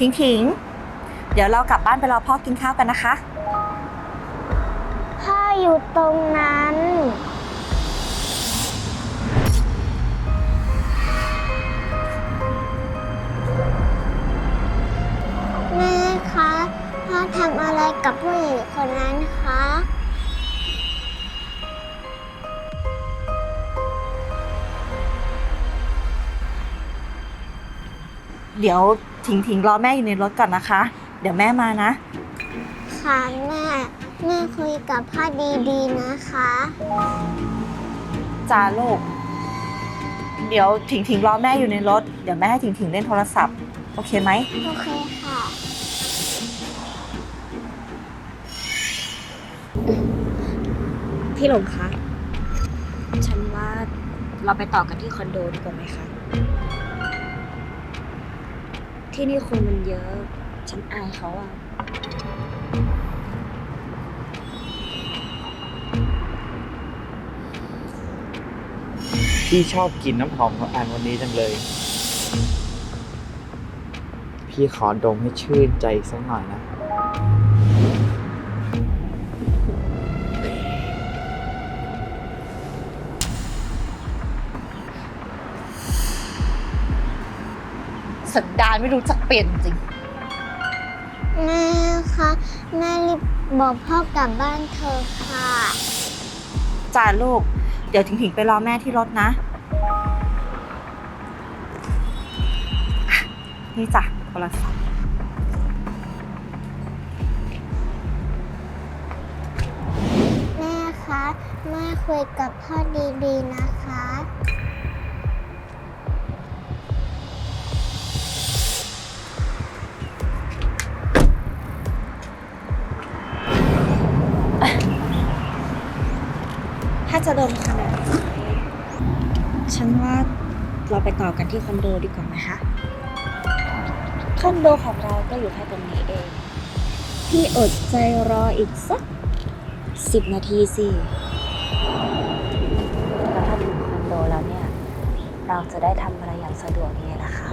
ถิงถิง เดี๋ยวเรากลับบ้านไปรอพ่อกินข้าวกันนะคะ พ่ออยู่ตรงนั้น แม่คะ พ่อทำอะไรกับผู้หญิงคนนั้นคะ เดี๋ยวถิงถิงรอแม่อยู่ในรถก่อนนะคะ เดี๋ยวแม่มานะ ค่ะแม่ แม่คุยกับพ่อดีๆนะคะ จ้าลูก เดี๋ยวถิงถิงรอแม่อยู่ในรถ เดี๋ยวแม่ให้ถิงถิงเล่นโทรศัพท์ โอเคไหม โอเคค่ะ พี่หลงคะ ฉันว่าเราไปต่อกันที่คอนโดดีกว่าไหมคะ ที่นี่คนมันเยอะ ฉันอายเขาอะพี่ชอบกลินน้ำหอมของอันวันนี้จังเลย พี่ขอดมให้ชื่นใจสักหน่อยนะ สันดานไม่รู้จักเปลี่ยนจริง แม่คะแม่รีบบอกพ่อกลับบ้านเธอะค่ะ จ้าลูก เดี๋ยวถิงถิงไปรอแม่ที่รถนะอะนี่จ้ะโทรศัพท์แม่คะแม่คุยกับพ่อดีๆนะคะาจะโดนขนาดนี้ฉันว่าเราไปต่อกันที่คอนโดดีกว่าไหมคะ คอนโดของเราก็อยู่แค่ตรงนี้เอง พี่อดใจรออีกสักสิบนาทีสิแล้วถ้าถึงคอนโดแล้วเนี่ย เราจะได้ทำอะไรอย่างสะดวกยังไงล่ะคะ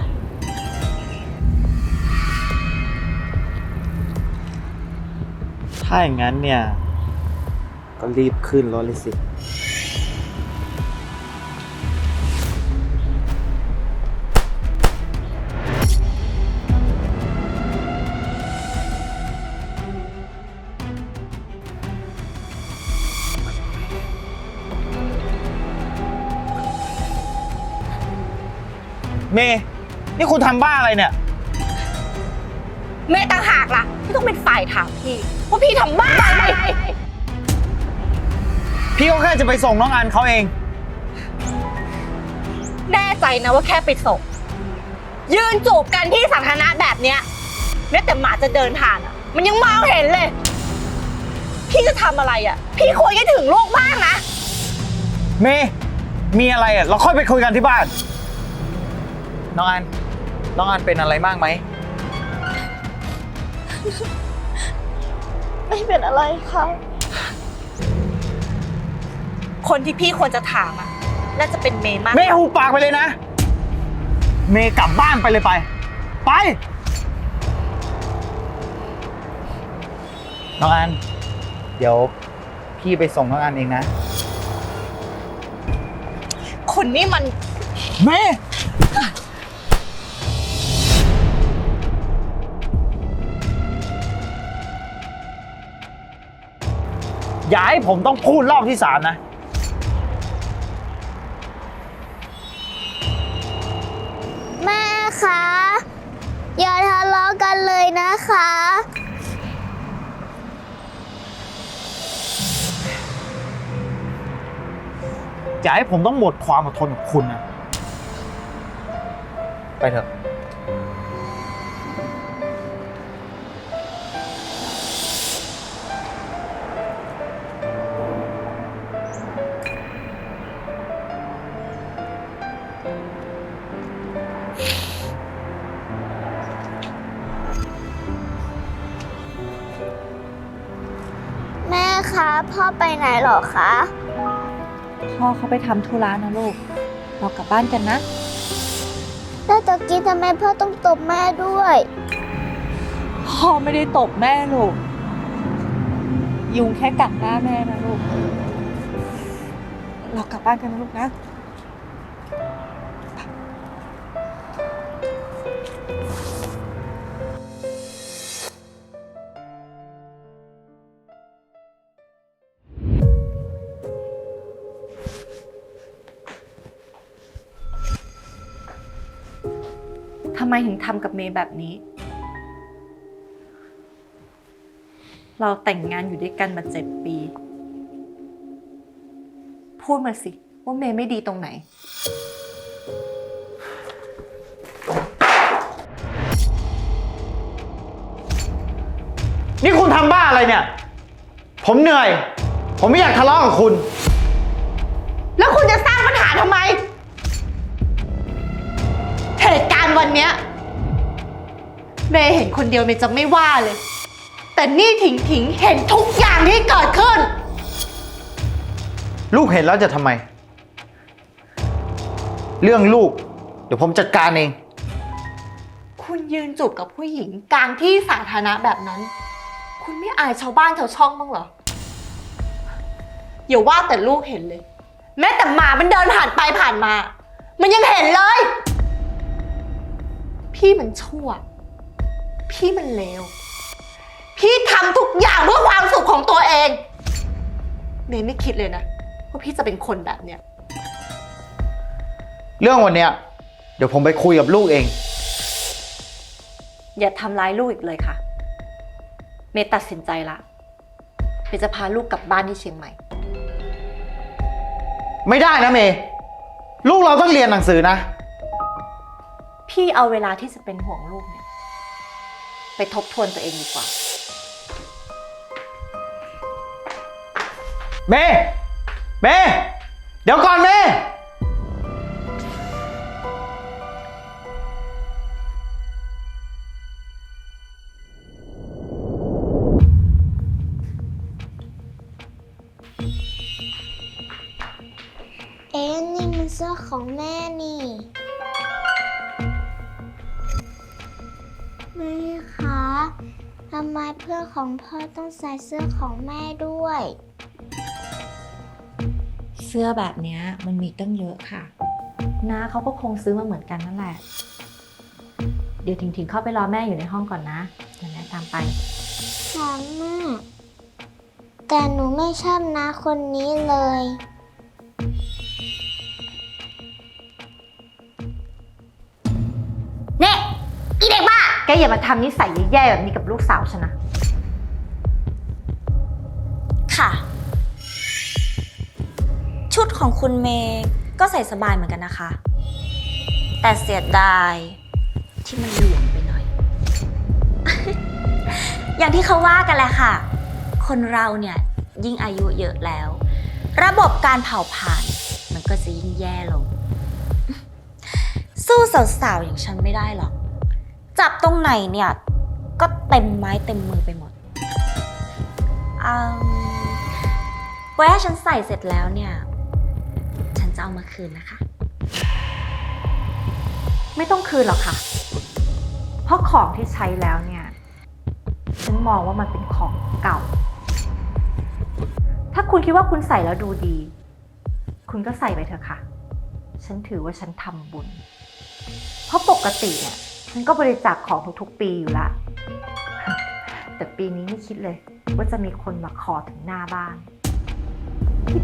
ถ้าอย่างนั้นเนี่ย ก็รีบขึ้นรถเลยสิ เมย์นี่คุณทำบ้าอะไรเนี่ยแม่ต่างหากล่ะที่ต้องเป็นฝ่ายถามพี่ว่าพี่ทำบ้าอะไรพี่ก็แค่จะไปส่งน้องอันเขาเอง แน่ใจนะว่าแค่ไปส่ง ยืนจูบกันที่สาธารณะแบบเนี้ยแม้แต่หมาจะเดินผ่านอะ มันยังมองเห็นเลย พี่จะทำอะไรอะ พี่ควรจะถึงลูกบ้างนะ เมย์มีอะไรอะ เราค่อยไปคุยกันที่บ้าน น้องอัน น้องอันเป็นอะไรมากไหม ไม่เป็นอะไรค่ะ คนที่พี่ควรจะถามอะน่าจะเป็นเมย์มาก เมย์หูปากไปเลยนะ เมย์กลับบ้านไปเลยไป ไป น้องอัน เดี๋ยวพี่ไปส่งน้องอันเองนะ คนนี้มัน เมย์ อย่าให้ผมต้องพูดรอบที่สามนะ แม่คะ อย่าทะเลาะกันเลยนะคะ อย่าให้ผมต้องหมดความอดทนกับคุณนะ ไปเถอะ คะพ่อไปไหนเหรอคะพ่อเขาไปทำธุระนะลูกเรากลับบ้านกันนะ แล้วตะกี้ทำไมพ่อต้องตบแม่ด้วยกพ่อไม่ได้ตบแม่ลูก ยุงแค่กัดหน้าแม่นะลูก เรากลับบ้านกันนะลูกนะ ไมถึงทำกับเมย์แบบนี้ เราแต่งงานอยู่ด้วยกันมาเจ็ดปี พูดมาสิ ว่าเมย์ไม่ดีตรงไหน นี่คุณทำบ้าอะไรเนี่ย ผมเหนื่อย ผมไม่อยากทะเลาะกับคุณ แล้วคุณจะสร้างปัญหาทำไม เนี้ยเมย์เห็นคนเดียวเมย์จะไม่ว่าเลย แต่นี่ถิงถิงเห็นทุกอย่างที่เกิดขึ้น ลูกเห็นแล้วจะทำไม เรื่องลูก เดี๋ยวผมจัดการเอง คุณยืนจูบกับผู้หญิงกลางที่สาธารณะแบบนั้น คุณไม่อายชาวบ้านชาวช่องบ้างเหรอ อย่าว่าแต่ลูกเห็นเลย แม้แต่หมามันเดินผ่านไปผ่านมา มันยังเห็นเลย พี่มันชั่ว พี่มันเลว พี่ทำทุกอย่างเพื่อความสุขของตัวเอง เมย์ไม่คิดเลยนะว่าพี่จะเป็นคนแบบเนี้ย เรื่องวันเนี้ยเดี๋ยวผมไปคุยกับลูกเอง อย่าทำร้ายลูกอีกเลยค่ะ เมย์ตัดสินใจละ เมย์จะพาลูกกลับบ้านที่เชียงใหม่ ไม่ได้นะเมย์ลูกเราต้องเรียนหนังสือนะ พี่เอาเวลาที่จะเป็นห่วงลูกเนี่ย ไปทบทวนตัวเองดีกว่า เมย์เมย์เดี๋ยวก่อนเมย์เอ๊ะนี่มันเสื้อของแม่นี่ แม่คะทำไมเพื่อนของพ่อต้องใส่เสื้อของแม่ด้วย เสื้อแบบเนี้ยมันมีตั้งเยอะค่ะน้าเขาก็คงซื้อมาเหมือนกันนั่นแหละ เดี๋ยวถิงๆเข้าไปรอแม่อยู่ในห้องก่อนนะเดี๋ยวแม่ตามไป ค่ะแม่แต่หนูไม่ชอบนาคนนี้เลยเนี่ย อย่ามาทำนิสัยแย่ๆแบบนี้กับลูกสาวฉันนะ ค่ะ ชุดของคุณเมย์ก็ใส่สบายเหมือนกันนะคะ แต่เสียดายที่มันหลวมไปหน่อย อย่างที่เขาว่ากันแหละค่ะ คนเราเนี่ยยิ่งอายุเยอะแล้ว ระบบการเผาผลาญมันก็จะยิ่งแย่ลง สู้สาวๆอย่างฉันไม่ได้หรอก จับตรงไหนเนี่ย ก็เต็มไม้เต็มมือไปหมดอืมไว้ให้ฉันใส่เสร็จแล้วเนี่ย ฉันจะเอามาคืนนะคะ ไม่ต้องคืนหรอกค่ะ เพราะของที่ใช้แล้วเนี่ย ฉันมองว่ามันเป็นของเก่า ถ้าคุณคิดว่าคุณใส่แล้วดูดี คุณก็ใส่ไปเถอะค่ะ ฉันถือว่าฉันทำบุญ เพราะปกติเนี่ย ฉันก็บริจาคของทุกๆปีอยู่ละ แต่ปีนี้ไม่คิดเลย ว่าจะมีคนมาขอถึงหน้าบ้าน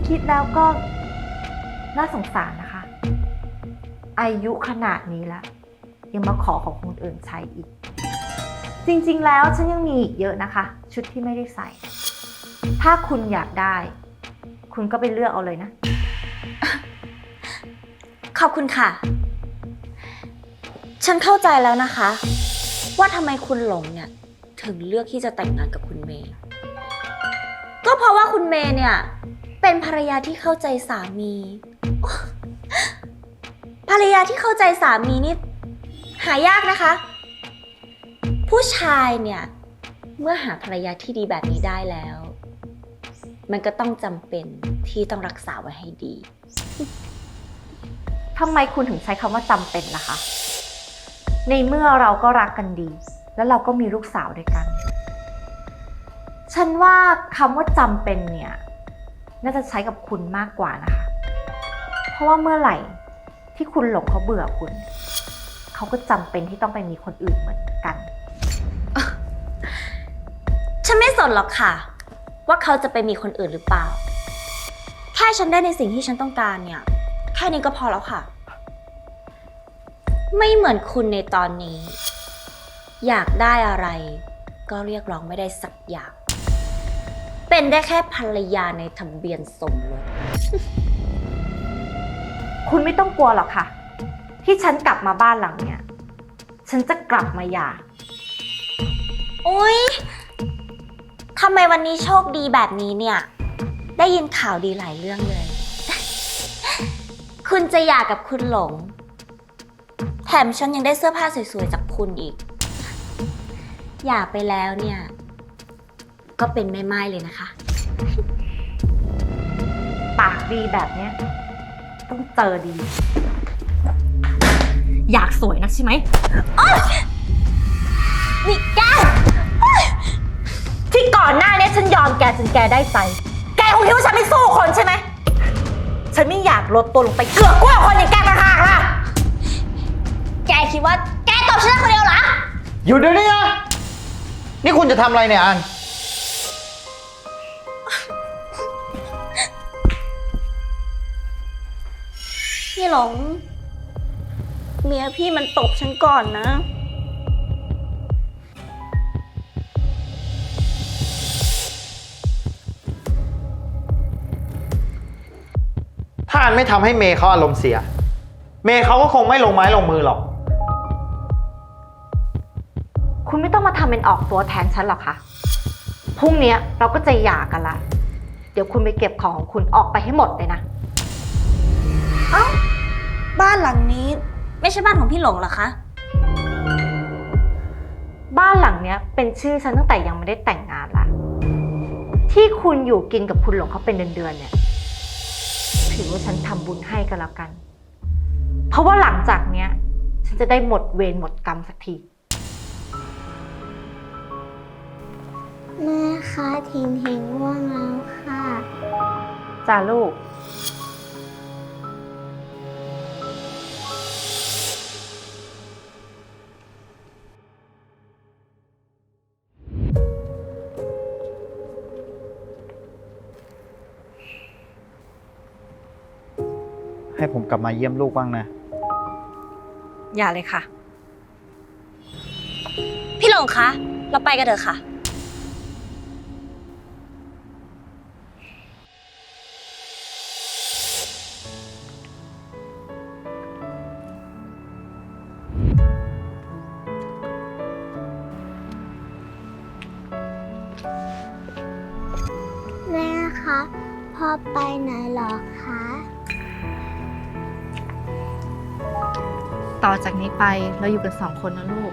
คิดๆแล้วก็น่าสงสารนะคะ อายุขนาดนี้แล้วยังมาขอของคนอื่นใช้อีก จริงๆแล้วฉันยังมีอีกเยอะนะคะ ชุดที่ไม่ได้ใส่ ถ้าคุณอยากได้ คุณก็ไปเลือกเอาเลยนะ ขอบคุณค่ะ ฉันเข้าใจแล้วนะคะ ว่าทำไมคุณหลงเนี่ย ถึงเลือกที่จะแต่งงานกับคุณเมย์ ก็เพราะว่าคุณเมย์เนี่ย เป็นภรรยาที่เข้าใจสามี ภรรยาที่เข้าใจสามีนี่ หายากนะคะ ผู้ชายเนี่ย เมื่อหาภรรยาที่ดีแบบนี้ได้แล้ว มันก็ต้องจำเป็นที่ต้องรักษาไว้ให้ดี ทำไมคุณถึงใช้คำว่าจำเป็นล่ะคะ ในเมื่อเราก็รักกันดี แล้วเราก็มีลูกสาวด้วยกัน ฉันว่าคำว่าจำเป็นเนี่ย น่าจะใช้กับคุณมากกว่านะคะ เพราะว่าเมื่อไหร่ที่คุณหลงเขาเบื่อคุณ เขาก็จำเป็นที่ต้องไปมีคนอื่นเหมือนกัน ฉันไม่สนหรอกค่ะ ว่าเขาจะไปมีคนอื่นหรือเปล่า แค่ฉันได้ในสิ่งที่ฉันต้องการเนี่ย แค่นี้ก็พอแล้วค่ะ ไม่เหมือนคุณในตอนนี้ อยากได้อะไร ก็เรียกร้องไม่ได้สักอย่าง เป็นได้แค่ภรรยาในทะเบียนสมรส คุณไม่ต้องกลัวหรอกค่ะ ที่ฉันกลับมาบ้านหลังเนี่ยฉันจะกลับมาหย่า อุ๊ย ทำไมวันนี้โชคดีแบบนี้เนี่ย ได้ยินข่าวดีหลายเรื่องเลย คุณจะหย่ากับคุณหลงแถ มฉันยังได้เสื้อผ้าสวยๆจากคุณอีกหย่าไปแล้วเนี่ย ก็เป็นแม่ไม้เลยนะคะ ปากดีแบบเนี้ยต้องเจอดี อยากสวยนักใช่ไหมนี่แก ที่ก่อนหน้านี้ฉันยอมแกจนแกได้ใจ แกคงคิดว่าฉันไม่สู้คนใช่ไหม ฉันไม่อยากลดตัวลงไปเกือบกว่าคนอย่างแกต่างหากล่ะแก คิดว่าแกตบฉันได้คนเดียวเหรอ อยู่เดี๋ยวนี้นะ นี่คุณจะทำอะไรเนี่ยอัน พี่หลง เมียพี่มันตบฉันก่อนนะ ถ้าอันไม่ทำให้เมย์เขาอารมณ์เสีย เมย์เขาก็คงไม่ลงไม้ลงมือหรอก ม่ต้องมาทำเป็นออกตัวแทนฉันหรอกค่ะพรุ่งเนี้ยเราก็จะหย่ากันละ เดี๋ยวคุณไปเก็บของของคุณออกไปให้หมดเลยนะบ้านหลังนี้ไม่ใช่บ้านของพี่หลงเหรอคะ บ้านหลังเนี้ยเป็นชื่อฉันตั้งแต่ยังไม่ได้แต่งงานละ ที่คุณอยู่กินกับคุณหลงเขาเป็นเดือนๆเนี่ย ถือว่าฉันทำบุญให้กันแล้วกัน เพราะว่าหลังจากเนี้ย ฉันจะได้หมดเวรหมดกรรมสักที แม่คะทิงทิงว่างแล้วค่ะ จ้าลูก ให้ผมกลับมาเยี่ยมลูกบ้างนะ อย่าเลยค่ะ พี่หลงคะ เราไปกันเถอะค่ะ จากนี้ไปเราอยู่กันสองคนนะลูก